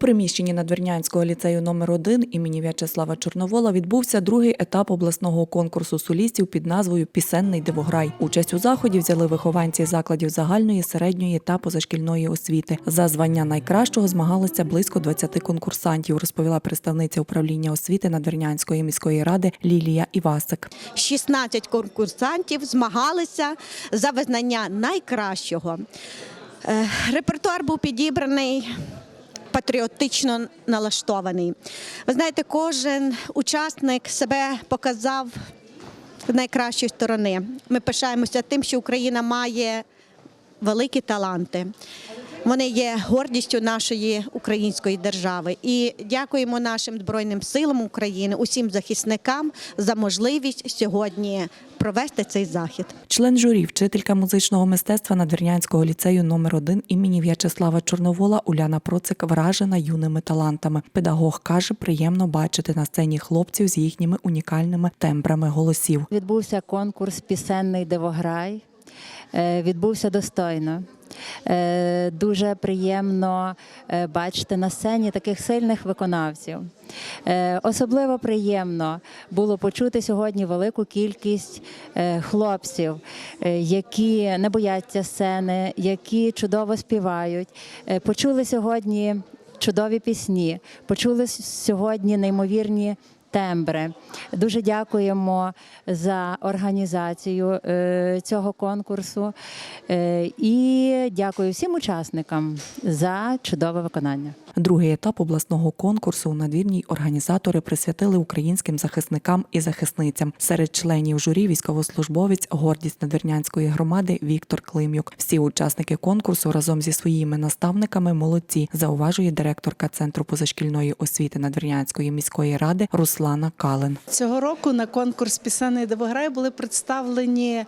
приміщенні Надвірнянського ліцею номер 1 імені В'ячеслава Чорновола відбувся другий етап обласного конкурсу солістів під назвою Пісенний дивограй. Участь у заході взяли вихованці закладів загальної, середньої та позашкільної освіти. За звання найкращого змагалося близько 20 конкурсантів, розповіла представниця управління освіти Надвірнянської міської ради Лілія Івасик. 16 конкурсантів змагалися за визнання найкращого. Е, Репертуар був підібраний. Патріотично налаштований. Ви знаєте, кожен учасник себе показав з найкращої сторони. Ми пишаємося тим, що Україна має великі таланти. Вони є гордістю нашої української держави. І дякуємо нашим Збройним силам України, усім захисникам за можливість сьогодні провести цей захід. Член журі, вчителька музичного мистецтва Надвірнянського ліцею номер 1 імені В'ячеслава Чорновола Уляна Процик вражена юними талантами. Педагог каже, приємно бачити на сцені хлопців з їхніми унікальними тембрами голосів. Відбувся конкурс Пісенний дивограй. Е, Відбувся достойно. Е, Дуже приємно е, бачити на сцені таких сильних виконавців. Е, Особливо приємно було почути сьогодні велику кількість хлопців, які не бояться сцени, які чудово співають. Почули сьогодні чудові пісні, почули сьогодні неймовірні тембри. Дуже дякуємо за організацію цього конкурсу і дякую всім учасникам за чудове виконання. Другий етап обласного конкурсу у надвірній організатори присвятили українським захисникам і захисницям. Серед членів журі військовослужбовець гордість надвірнянської громади Віктор Климюк. Всі учасники конкурсу разом зі своїми наставниками молодці, зауважує директорка центру позашкільної освіти Надвірнянської міської ради Руслана Кален. Цього року на конкурс пісенний дивограй були представлені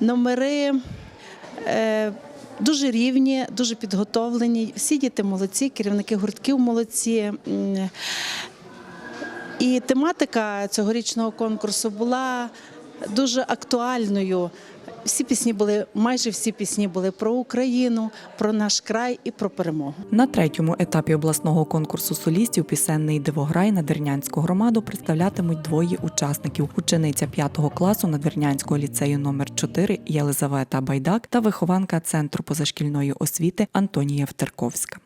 номери. Дуже рівні, дуже підготовлені. Всі діти молодці, керівники гуртків молодці. І тематика цьогорічного конкурсу була дуже актуальною. Всі пісні були, майже всі пісні були про Україну, про наш край і про перемогу. На третьому етапі обласного конкурсу солістів пісенний дивограй Надвірнянську громаду представлятимуть двоє учасників: учениця 5 класу Надвірнянського ліцею номер 4 Єлизавета Байдак та вихованка центру позашкільної освіти Антонія Втерковська.